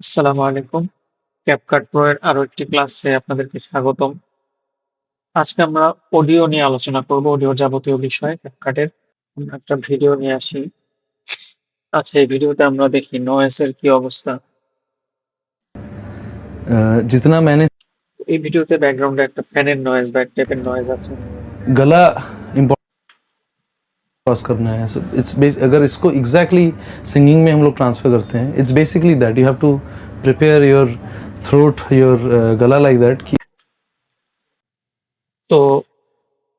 আসসালামু আলাইকুম। CapCut pro এর আরও একটি ক্লাসে আপনাদেরকে স্বাগতম। আজকে আমরা অডিও নিয়ে আলোচনা করব অডিও যাবতীয় বিষয়ে ক্যাপকাটের একটা ভিডিও নিয়ে আসি। আচ্ছা এই ভিডিওতে আমরা দেখি নয়েস এর কি অবস্থা। জিতনা ম্যানেজ এই ভিডিওতে ব্যাকগ্রাউন্ডে একটা ফ্যানের নয়েজ ব্যাক টাইপের নয়েজ আছে। গলা इम्पोर्ट करना है इट्स अगर इसको एग्जैक्टली सिंगिंग में हम लोग ट्रांसफर करते हैं it's basically that you have to prepare your throat your गला लाइक दैट कि তো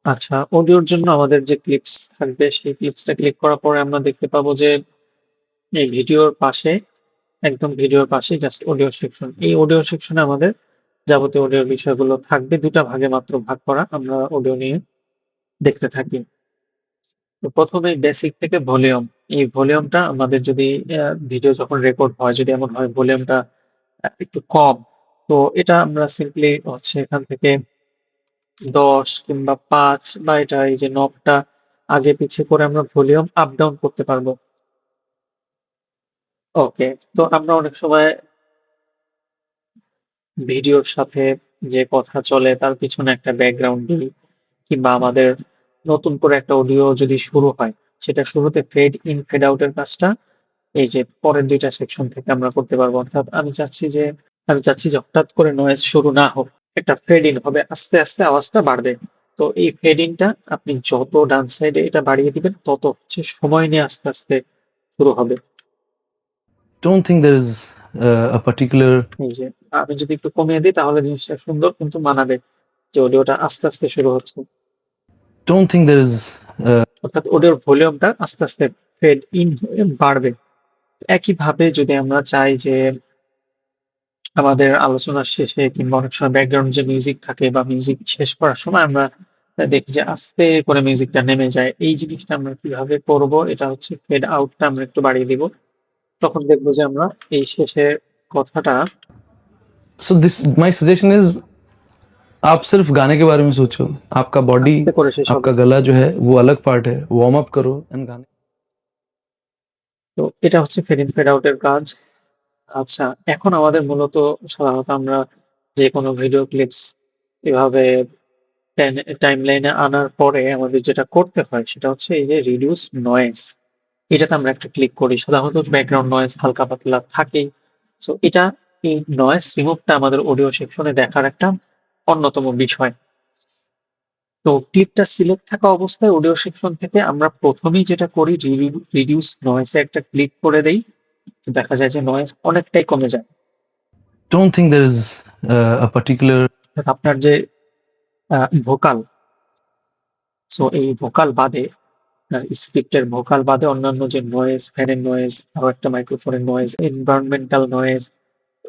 আচ্ছা অডিওর জন্য আমাদের যে ক্লিপস থাকবে সেই ক্লিপসটা ক্লিক করার পরে আমরা দেখতে পাবো যে এই ভিডিওর পাশে একদম ভিডিওর পাশে জাস্ট অডিও সেকশন এই অডিও সেকশনে আমাদের যাবতীয় অডিও বিষয়গুলো থাকবে দুটা ভাগে মাত্র ভাগ করা আমরা অডিও নিয়ে দেখতে থাকি তো প্রথমে বেসিক থেকে ভলিউম এই ভলিউমটা আমাদের যদি ভিডিও যখন রেকর্ড হয়, যদি এমন হয় ভলিউমটা একটু কম, তো এটা আমরা সিম্পলি হচ্ছে এখান থেকে দশ কিংবা পাঁচ বা এটা এই যে নবটা আগে পিছিয়ে করে আমরা ভলিউম আপ ডাউন করতে পারব। ওকে তো আমরা অনেক সময় ভিডিওর সাথে যে কথা চলে তার পিছনে একটা ব্যাকগ্রাউন্ড দিই, কিংবা আমাদের নতুন করে একটা অডিও যদি শুরু হয় সেটা শুরুতে ফেড ইন ফেড আউটের কাজটা এই যে পরের দুইটা সেকশন থেকে আমরা করতে পারব। অর্থাৎ আমি চাচ্ছি যে আমি চাচ্ছি যে হঠাৎ করে নয়েজ শুরু না হোক একটা ফেড ইন হবে আস্তে আস্তে আওয়াজটা বাড়বে। তো এই ফেড ইনটা আপনি যত ডান সাইডে এটা বাড়িয়ে দিবেন তত হচ্ছে সময় নিয়ে আস্তে আস্তে শুরু হবে। Is uh, a particular এই যে আমি যদি একটু কমিয়ে দিই তাহলে জিনিসটা সুন্দর কিন্তু মানাবে যে অডিওটা আস্তে আস্তে শুরু হচ্ছে। Don't think there is uh, অর্থাৎ ওদের ভলিউমটা আস্তে আস্তে ফেড ইন বাড়বে। একইভাবে যদি আমরা চাই যে আমাদের আলোচনার শেষে কিংবা অনেক সময় ব্যাকগ্রাউন্ড যে মিউজিক থাকে বা মিউজিক শেষ করার সময় আমরা দেখি যে আস্তে করে মিউজিকটা নেমে যায়। এই জিনিসটা আমরা কীভাবে করব এটা হচ্ছে ফেড আউটটা আমরা একটু বাড়িয়ে দিব। তখন দেখব যে আমরা এই শেষের কথাটা so this my suggestion is आप सिर्फ गाने के बारे में सोचो आपका बॉडी আস্তে করে শেষ হবে आपका गला जो है वो अलग पार्ट है वार्म अप करो एंड गाने তো এটা হচ্ছে ফেড ইন ফেড আউটের কাজ আচ্ছা এখন আমাদের মূলত সাধারণত আমরা যে কোনো ভিডিও ক্লিপস এভাবে টাইম লাইনে আনার পরে আমাদের যেটা করতে হয় সেটা হচ্ছে এই যে রিডিউস নয়েজ এটাতে আমরা একটা ক্লিক করি সাধারণত ব্যাকগ্রাউন্ড নয়েজ হালকা পাতলা থাকেই সো এটা এই নয়েজ রিমুভটা আমাদের অডিও সেকশনে দেখার একটা অন্যতম বিষয়। তো ক্লিপটা সিলেক্ট থাকা অবস্থায় অডিও সেকশন থেকে আমরা প্রথমেই যেটা করি রিডিউস নয়েসে একটা ক্লিক করে দেই। দেখা যায় যে নয়েজ অনেকটাই কমে যায়। There is uh, a particular অর্থাৎ আপনার যে ভোকাল সো এই ভোকাল বাদে স্ক্রিপ্টের ভোকাল বাদে অন্যান্য যে নয়েজ ফ্যানের নয়েজ আরও একটা মাইক্রোফোনের নয়েজ এনভায়রনমেন্টাল নয়েজ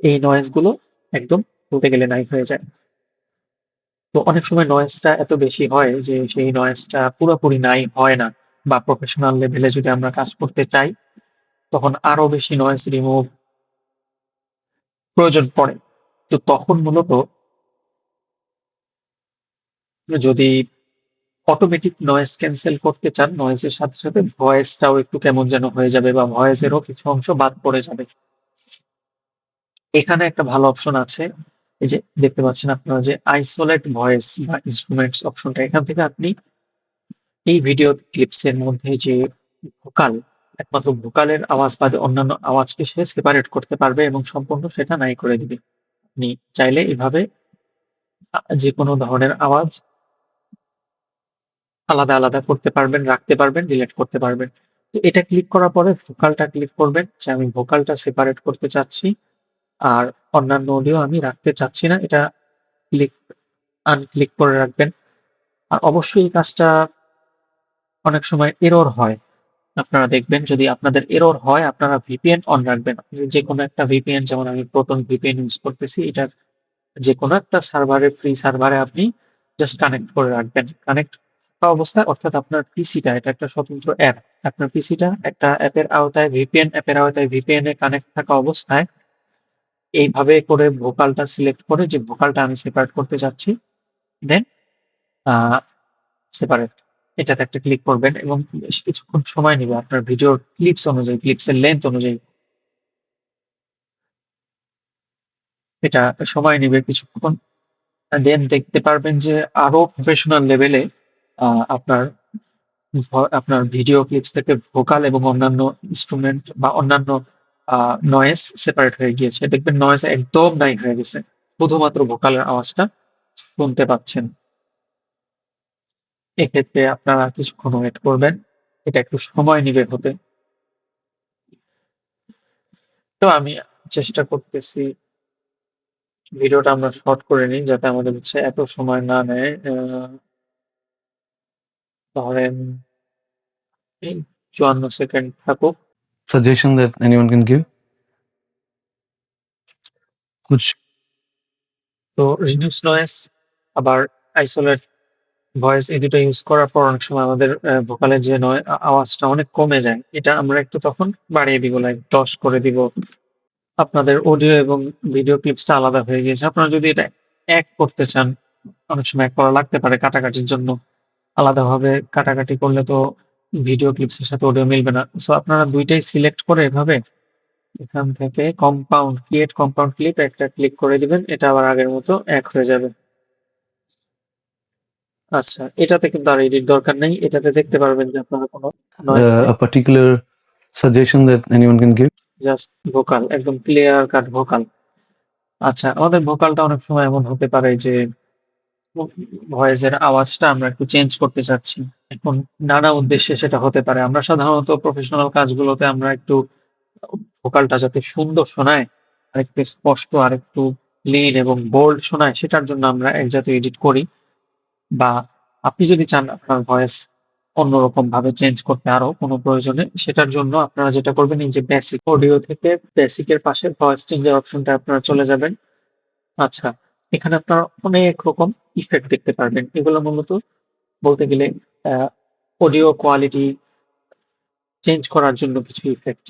এই নয়েজগুলো একদম বলতে গেলে নাই হয়ে যায়। তো অনেক সময় নয়েজটা এত বেশি হয় যে সেই নয়েজটা পুরোপুরি নাই, হয় না। বা প্রফেশনাল লেভেলে যদি আমরা কাজ করতে চাই, তখন আরও বেশি নয়েজ রিমুভ প্রয়োজন পড়ে। তো তখন মূলত যদি অটোমেটিক নয়েজ ক্যান্সেল করতে চান নয়েজের সাথে সাথে ভয়েসটাও একটু কেমন যেন হয়ে যাবে বা ভয়েসেরও কিছু অংশ বাদ পড়ে যাবে। এখানে একটা ভালো অপশন আছে। এই যে দেখতে পাচ্ছেন আপনারা যে আইসোলেট ভয়েস বা ইনস্ট্রুমেন্টস অপশনটা এখান থেকে আপনি এই ভিডিও ক্লিপসের মধ্যে যে ভোকাল একমাত্র ভোকালের আওয়াজ বাদে অন্যান্য আওয়াজকে সে সেপারেট করতে পারবে এবং সম্পূর্ণ সেটা নাই করে দিবে। আপনি চাইলে এভাবে যে কোনো ধরনের আওয়াজ আলাদা আলাদা করতে পারবেন, রাখতে পারবেন ডিলেট করতে পারবেন। তো এটা ক্লিক করার পরে ভোকালটা ক্লিক করবেন। যে আমি ভোকালটা সেপারেট করতে চাচ্ছি আর অন্যান্য অডিও আমি রাখতে চাচ্ছি না, এটা ক্লিক আনক্লিক করে রাখবেন। আর অবশ্যই এই কাজটা অনেক সময় এরর হয়। আপনারা দেখবেন যদি আপনাদের এরর হয়, আপনারা ভিপিএন অন রাখবেন। যে কোনো একটা ভিপিএন যেমন আমি প্রোটন ভিপিএন ইউজ করতেছি, এটা যে কোনো একটা সার্ভারে ফ্রি সার্ভারে আপনি জাস্ট কানেক্ট করে রাখবেন। কানেক্ট অবস্থায়, অর্থাৎ আপনার পিসিটা এটা একটা স্বতন্ত্র অ্যাপ আপনার পিসিটা একটা অ্যাপের আওতায় ভিপিএন অ্যাপের আওতায় ভিপিএন এ কানেক্ট থাকা অবস্থায় এইভাবে করে ভোকালটা সিলেক্ট করে যে ভোকালটা আমি সেপারেট করতে যাচ্ছি দেন সেপারেট এটাতে একটা ক্লিক করবেন এবং বেশ কিছুক্ষণ সময় নেবে আপনার ভিডিওর ক্লিপস অনুযায়ী ক্লিপসের লেন্থ অনুযায়ী এটা সময় নেবে কিছুক্ষণ। দেন দেখতে পারবেন যে আরও প্রফেশনাল লেভেলে আপনার আপনার ভিডিও ক্লিপস থেকে ভোকাল এবং অন্যান্য ইন্সট্রুমেন্ট বা অন্যান্য আ নয়েজ সেপারেট হয়ে গিয়েছে। দেখবেন নয়েজ একদম নাই হয়ে গেছে। শুধুমাত্র ভোকালের আওয়াজটা শুনতে পাচ্ছেন। এক্ষেত্রে আপনারা কিছুক্ষণ ওয়েট করবেন। এটা একটু সময় নিবে হতে। তো আমি চেষ্টা করতেছি ভিডিওটা আমরা শর্ট করে নিই যাতে আমাদের হচ্ছে এত সময় না নেয়। ধরেন চুয়ান্ন সেকেন্ড থাকুক। Suggestion that anyone can give? कुछ তো রিডিউস নয়েজ আবার আইসোলেট ভয়েস এই দুটো ইউজ করার পর অনেক সময় আমাদের ভোকালের যে নয় আওয়াজটা অনেক কমে যায়। এটা আমরা একটু তখন বাড়িয়ে দিব লাইক ১০ করে দিব। আপনাদের অডিও এবং ভিডিও ক্লিপসটা আলাদা হয়ে গিয়েছে। আপনারা যদি এটা এক করতে চান, অনেক সময় এক করা লাগতে পারে কাটাকাটির জন্য। আলাদাভাবে কাটাকাটি করলে তো ভিডিও ক্লিপসের সাথে অডিও মিলবে না। সো আপনারা দুইটাই সিলেক্ট করে এভাবে এখান থেকে কম্পাউন্ড ক্রিয়েট কম্পাউন্ড ক্লিপ একটা ক্লিক করে দিবেন। এটা আবার আগের মতো এক হয়ে যাবে। আচ্ছা, এটাতে কিন্তু আর এডিট দরকার নেই। এটাতে দেখতে পারবেন যে আপনারা কোনো particular suggestion that anyone can give? Just vocal একদম ক্লিয়ার কাট ভোকাল। আচ্ছা, আমাদের ভোকালটা অনেক সময় এমন হতে পারে যে ভয়েসের আওয়াজটা আমরা একটু চেঞ্জ করতে চাচ্ছি। এখন নানা উদ্দেশ্যে সেটা হতে পারে। আমরা সাধারণত প্রফেশনাল কাজগুলোতে আমরা একটু ভোকালটা যাতে সুন্দর শোনায়, আরেকটু স্পষ্ট, আরেকটু ক্লিন এবং বোল্ড শোনায় সেটার জন্য আমরা এক জাতীয় এডিট করি। বা আপনি যদি চান আপনার ভয়েস অন্যরকমভাবে চেঞ্জ করতে আরও কোনো প্রয়োজনে, সেটার জন্য আপনারা যেটা করবেন এই যে বেসিক অডিও থেকে বেসিকের পাশে ভয়েস চেঞ্জ এর অপশনটা আপনারা চলে যাবেন। আচ্ছা, এখানে আপনারা অনেক রকম ইফেক্ট দেখতে পারবেন। এগুলো মূলত বলতে গেলে অডিও কোয়ালিটি চেঞ্জ করার জন্য কিছু ইফেক্ট।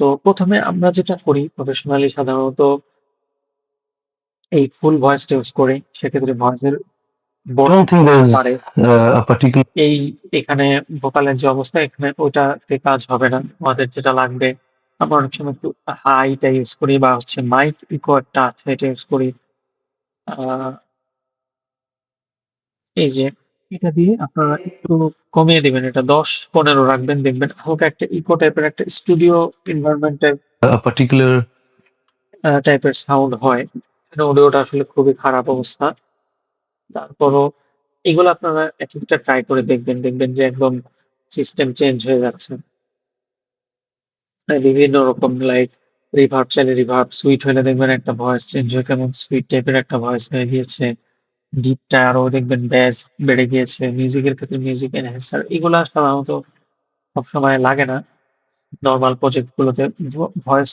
তো প্রথমে আমরা যেটা করি প্রফেশনালি সাধারণত এই ফুল ভয়েস ইউজ করে সেক্ষেত্রে ভয়েসের বড় পারে। uh, এই এখানে ভোকালের যে অবস্থা এখানে ওইটাতে কাজ হবে না। আমাদের যেটা লাগবে আমরা অনেক সময় একটু হাইটা ইউজ করি বা হচ্ছে মাইক ইকো একটা আছে এটা ইউজ করি। এই যে এটা দিয়ে আপনারা একটু কমিয়ে দিবেন। এটা ১০-১৫ রাখবেন দেখবেন হালকা একটা ইকো টাইপের একটা স্টুডিও এনভায়রনমেন্ট এর a particular আ টাইপের সাউন্ড হয়। অডিওটা আসলে খুবই খারাপ অবস্থা। তারপরও এগুলো আপনারা একেকটা ট্রাই করে দেখবেন। দেখবেন যে একদম সিস্টেম চেঞ্জ হয়ে যাচ্ছে। আ বিভিন্ন রকম লাইক রিভার্ব চাইলে রিভার্ব, সুইট হলে দেখবেন একটা ভয়েস চেঞ্জ হয়ে কেমন সুইট টাইপের একটা ভয়েস হয়ে গিয়েছে। ডিপটা আরও দেখবেন ব্যাস বেড়ে গিয়েছে। মিউজিকের ক্ষেত্রে মিউজিক এনহ্যান্সার এগুলা সাধারণত সবসময় লাগে না। নর্মাল প্রজেক্ট গুলোতে ভয়েস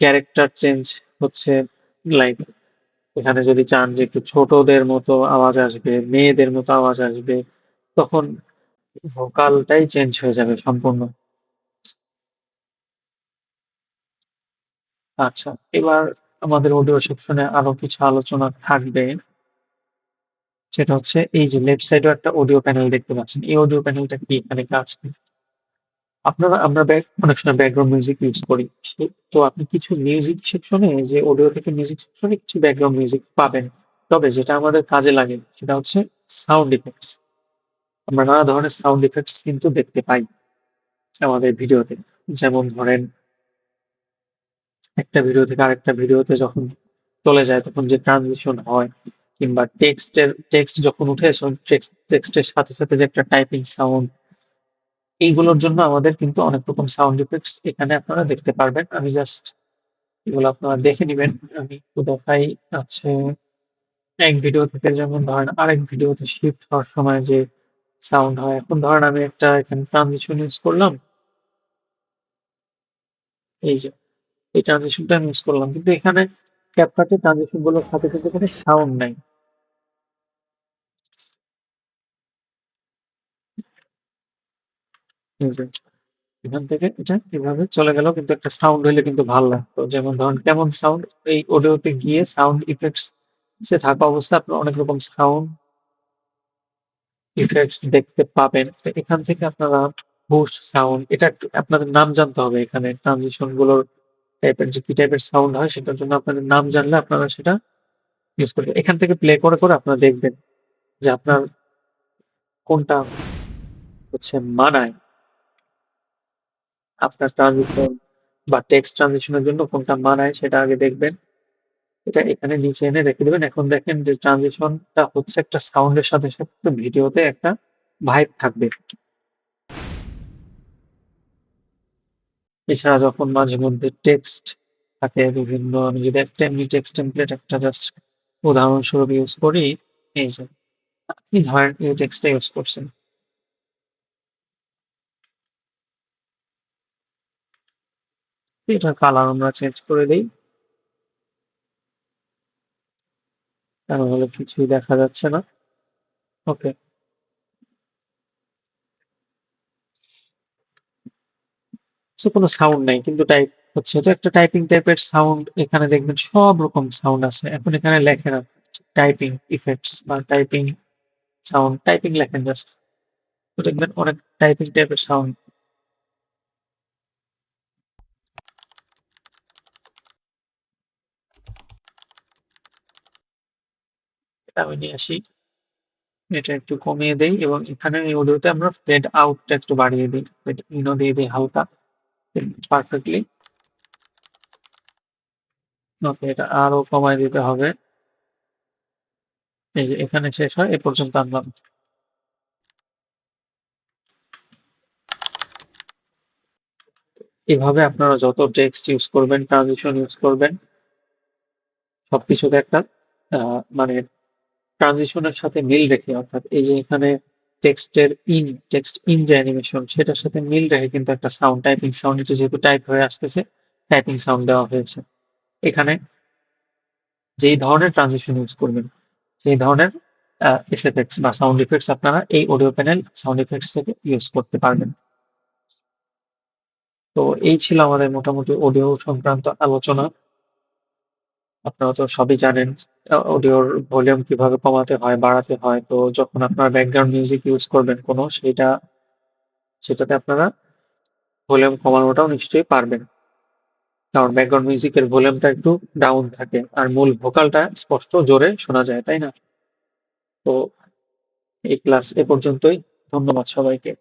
ক্যারেক্টার চেঞ্জ হচ্ছে লাইক এখানে যদি চান যে একটু ছোটদের মতো আওয়াজ আসবে, মেয়েদের মতো আওয়াজ আসবে, তখন ভোকালটাই চেঞ্জ হয়ে যাবে সম্পূর্ণ। আচ্ছা, এবার আমাদের অডিও সেকশনে আরও কিছু আলোচনা থাকবে। সেটা হচ্ছে এই যে লেফট সাইডেও একটা অডিও প্যানেল দেখতে পাচ্ছেন। এই অডিও প্যানেলটা কি এখানে কাজ আপনারা আমরা ব্যাক অনেক সময় ব্যাকগ্রাউন্ড মিউজিক ইউজ করি। তো আপনি কিছু মিউজিক সেকশনে যে অডিও থেকে মিউজিক সেকশনে কিছু ব্যাকগ্রাউন্ড মিউজিক পাবেন। তবে যেটা আমাদের কাজে লাগে সেটা হচ্ছে সাউন্ড ইফেক্টস। আমরা নানা ধরনের সাউন্ড ইফেক্টস কিন্তু দেখতে পাই আমাদের ভিডিওতে। যেমন ধরেন একটা ভিডিও থেকে আরেকটা ভিডিওতে যখন চলে যায় তখন যে ট্রানজিশন হয় কিংবা টেক্সটের টেক্সট যখন উঠে টেক্সট টেক্সটের সাথে, সাথে যে একটা টাইপিং সাউন্ড এইগুলোর জন্য আমাদের কিন্তু অনেক রকম সাউন্ড ইফেক্টস এখানে আপনারা দেখতে পারবেন। আমি জাস্ট এগুলো আপনারা দেখে নেবেন আমি দেখাই আছে এক ভিডিও থেকে যেমন ধরেন আরেক ভিডিওতে শিফট হওয়ার সময় যে সাউন্ড হয়। এখন ধরেন আমি একটা এখানে ট্রানজিশন ইউজ করলাম। এই যে এই ট্রানজিশনটা আমি ইউজ করলাম। কিন্তু এখানে এর ট্রানজিশনগুলোর সাথে কিন্তু কোনো সাউন্ড নাই। এখান থেকে এটা এভাবে চলে গেল, কিন্তু একটা সাউন্ড হইলে কিন্তু ভালো লাগতো। যেমন ধরেন, কেমন সাউন্ড এই অডিওতে গিয়ে সাউন্ড ইফেক্টস এ থাকা অবস্থা আপনারা অনেক রকম সাউন্ড ইফেক্টস দেখতে পাবেন। এখান থেকে আপনারা বুস্ট সাউন্ড এটা আপনাদের নাম জানতে হবে এখানে ট্রানজিশনগুলোর টাইপের যে কি টাইপের সাউন্ড হয় সেটার জন্য আপনাদের নাম জানলে আপনারা সেটা ইউজ করবেন। এখান থেকে প্লে করে, করে আপনারা দেখবেন যে আপনার কোনটা হচ্ছে মানায়। আপনার ট্রানজিশন বা টেক্সট ট্রানজিশনের জন্য কোনটা মানায় সেটা আগে দেখবেন। এটা এখানে নিচে এনে রেখে দেবেন এখন দেখেন যে ট্রানজিশনটা হচ্ছে একটা সাউন্ডের সাথে, সাথে ভিডিওতে একটা ভাইব থাকবে। এছাড়া যখন মাঝে মধ্যে টেক্সট থাকে বিভিন্ন আমি যদি একটা এমনি টেক্সট টেমপ্লেট একটা জাস্ট উদাহরণস্বরূপ ইউজ করি, এই যে আপনি ধরেন এই টেক্সটটা ইউজ করছেন। এটার কালার আমরা চেঞ্জ করে দিই তা নাহলে কিছুই দেখা যাচ্ছে না। ওকে। সো কোনো সাউন্ড নাই। কিন্তু টাইপ হচ্ছে এটা একটা টাইপিং টাইপের সাউন্ড এখানে দেখবেন সব রকম সাউন্ড আছে। এখন এখানে লেখেন টাইপিং ইফেক্টস বা টাইপিং সাউন্ড, টাইপিং লেখেন জাস্ট। তো দেখবেন অনেক টাইপিং টাইপের সাউন্ড। আমি নিয়ে আসি। এটা একটু কমিয়ে দেই এবং এখানে আমরা ফেড আউটটা একটু বাড়িয়ে দেই। ইনও দিয়ে দেই হালকা। পারফেক্টলি। ওকে, এটা আরও কমায় দিতে হবে। এই যে এখানে শেষ হয়, এ পর্যন্ত আনলাম। এভাবে আপনারা যত টেক্সট ইউজ করবেন, ট্রানজিশন ইউজ করবেন সবকিছুতে একটা মানে ট্রানজিশনের সাথে মিল রেখে অর্থাৎ এই যে এখানে টেক্সটের ইন, টেক্সট ইন যে অ্যানিমেশন সেটার সাথে মিল রেখে কিন্তু একটা সাউন্ড, টাইপিং সাউন্ড এটা যেহেতু টাইপ হয়ে আসতেছে, টাইপিং সাউন্ড দেওয়া হয়েছে। এখানে যেই ধরনের ট্রানজিশন ইউজ করবেন, সেই ধরনের আ এসএফএক্স বা সাউন্ড ইফেক্টস আপনারা এই অডিও প্যানেল সাউন্ড ইফেক্টস থেকে ইউজ করতে পারবেন। তো এই ছিল আমাদের মোটামুটি অডিও সংক্রান্ত আলোচনা। আপনারা তো সবই জানেন অডিওর ভলিউম কীভাবে কমাতে হয়, বাড়াতে হয়। তো যখন আপনারা ব্যাকগ্রাউন্ড মিউজিক ইউজ করবেন কোনো সেইটা সেটাতে আপনারা ভলিউম কমানোটাও নিশ্চয়ই পারবেন। কারণ ব্যাকগ্রাউন্ড মিউজিকের ভলিউমটা একটু ডাউন থাকে। আর মূল ভোকালটা স্পষ্ট জোরে শোনা যায়, তাই না? তো এই ক্লাস এ পর্যন্তই। ধন্যবাদ সবাইকে।